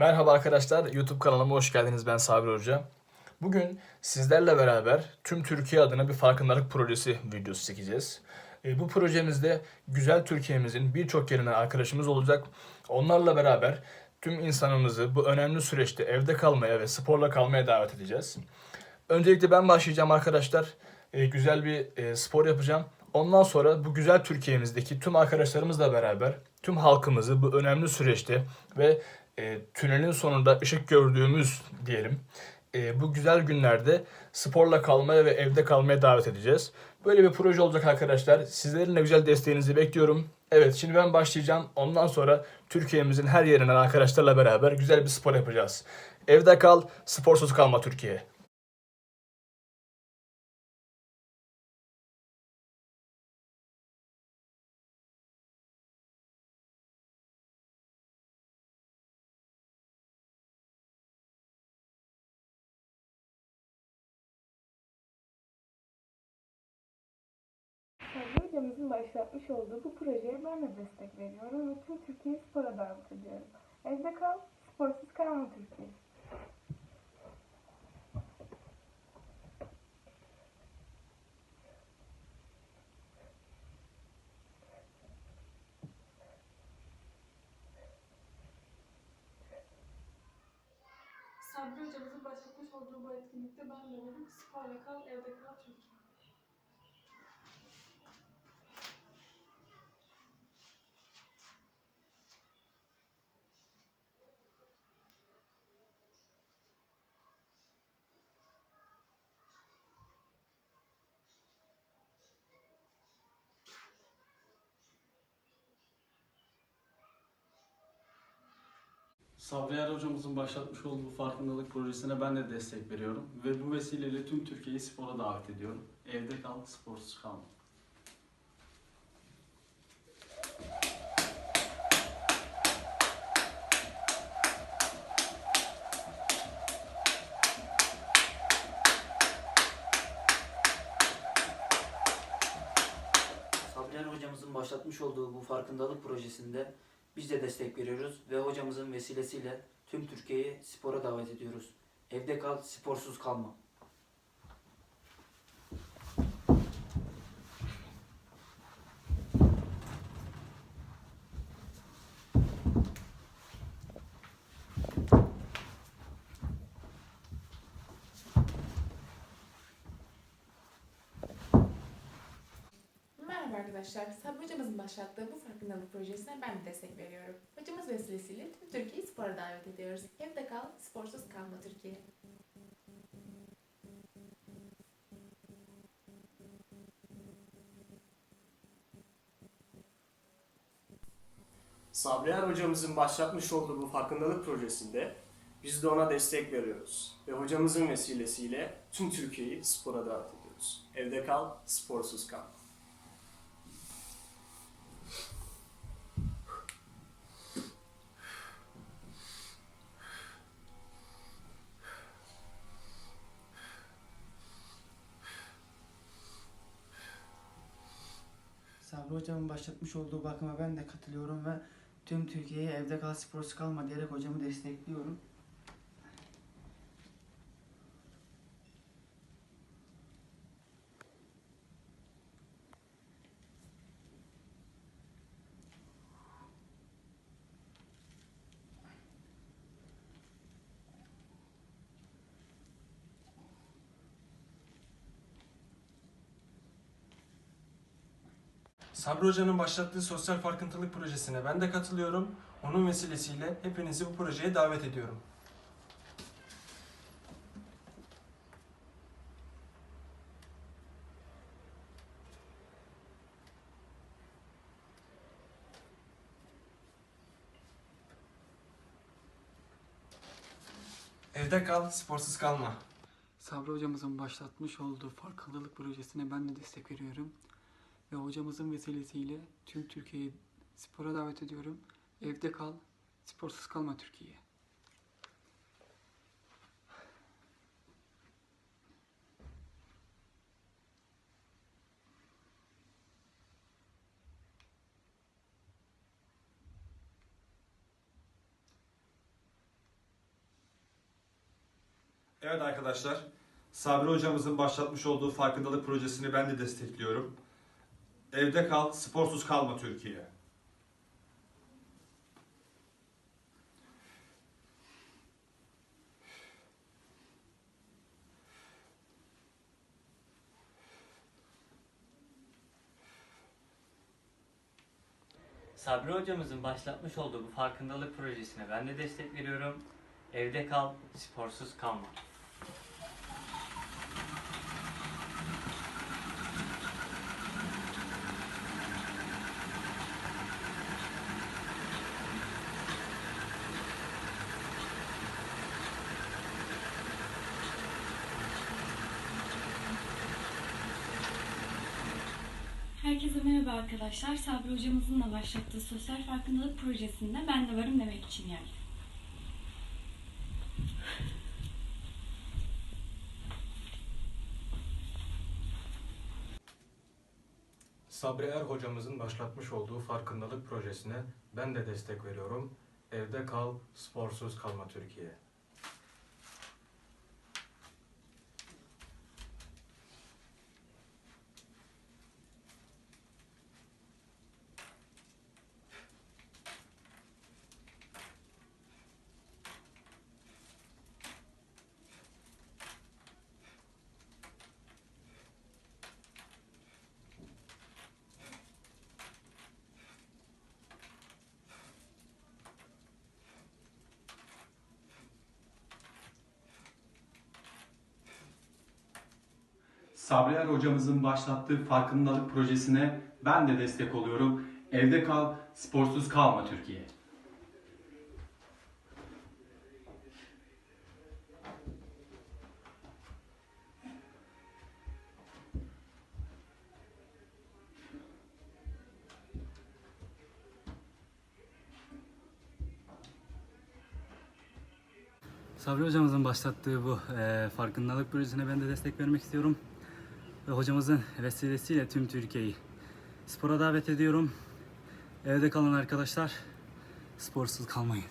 Merhaba arkadaşlar, YouTube kanalıma hoş geldiniz. Ben Sabri Hoca. Bugün sizlerle beraber tüm Türkiye adına bir farkındalık projesi videosu çekeceğiz. E, bu projemizde güzel Türkiye'mizin birçok yerinden arkadaşımız olacak. Onlarla beraber tüm insanımızı bu önemli süreçte evde kalmaya ve sporla kalmaya davet edeceğiz. Öncelikle ben başlayacağım arkadaşlar. E, güzel bir e, spor yapacağım. Ondan sonra bu güzel Türkiye'mizdeki tüm arkadaşlarımızla beraber tüm halkımızı bu önemli süreçte ve e, tünelin sonunda ışık gördüğümüz diyelim e, bu güzel günlerde sporla kalmaya ve evde kalmaya davet edeceğiz. Böyle bir proje olacak arkadaşlar. Sizlerin de güzel desteğinizi bekliyorum. Evet şimdi ben başlayacağım. Ondan sonra Türkiye'mizin her yerinden arkadaşlarla beraber güzel bir spor yapacağız. Evde kal, sporsuz kalma Türkiye. Hocamızın başlatmış olduğu bu projeye ben de destek veriyorum ve tüm Türkiye'yi spora davet ediyorum. Evde kal, sporsuz kalma Türkiye. Sabri hocamızın başlatmış olduğu bu etkinlikte ben de varım. Sporla kal, evde kal Türkiye. Sabriyer hocamızın başlatmış olduğu farkındalık projesine ben de destek veriyorum ve bu vesileyle tüm Türkiye'yi spora davet ediyorum. Evde kal, sporsuz kalma. Sabriyer hocamızın başlatmış olduğu bu farkındalık projesinde biz de destek veriyoruz ve hocamızın vesilesiyle tüm Türkiye'yi spora davet ediyoruz. Evde kal, sporsuz kalma. Merhaba arkadaşlar. Sabri hocamızın başlattığı bu farkındalık projesine ben de destek veriyorum. Hocamız vesilesiyle tüm Türkiye'yi spora davet ediyoruz. Evde kal, sporsuz kalma Türkiye. Sabriyer hocamızın başlatmış olduğu bu farkındalık projesinde biz de ona destek veriyoruz. Ve hocamızın vesilesiyle tüm Türkiye'yi spora davet ediyoruz. Evde kal, sporsuz kal. Sabri hocamın başlatmış olduğu bakıma ben de katılıyorum ve tüm Türkiye'ye evde kal sporsuz kalma diyerek hocamı destekliyorum. Sabri Hoca'nın başlattığı sosyal farkındalık projesine ben de katılıyorum. Onun vesilesiyle hepinizi bu projeye davet ediyorum. Evde kal, sporsuz kalma. Sabri hocamızın başlatmış olduğu farkındalık projesine ben de destek veriyorum. Ve hocamızın vesilesiyle tüm Türkiye'yi spora davet ediyorum. Evde kal, sporsuz kalma Türkiye. Evet arkadaşlar, Sabri hocamızın başlatmış olduğu farkındalık projesini ben de destekliyorum. Evde kal, sporsuz kalma Türkiye. Sabri hocamızın başlatmış olduğu bu farkındalık projesine ben de destek veriyorum. Evde kal, sporsuz kalma. Herkese merhaba arkadaşlar. Sabri hocamızın da başlattığı sosyal farkındalık projesinde ben de varım demek için geldim. Sabri Er hocamızın başlatmış olduğu farkındalık projesine ben de destek veriyorum. Evde kal, sporsuz kalma Türkiye. Sabri Er hocamızın başlattığı farkındalık projesine ben de destek oluyorum. Evde kal, sporsuz kalma Türkiye. Sabri hocamızın başlattığı bu e, farkındalık projesine ben de destek vermek istiyorum. Ve hocamızın vesilesiyle tüm Türkiye'yi spora davet ediyorum. Evde kalın arkadaşlar. Sporsuz kalmayın.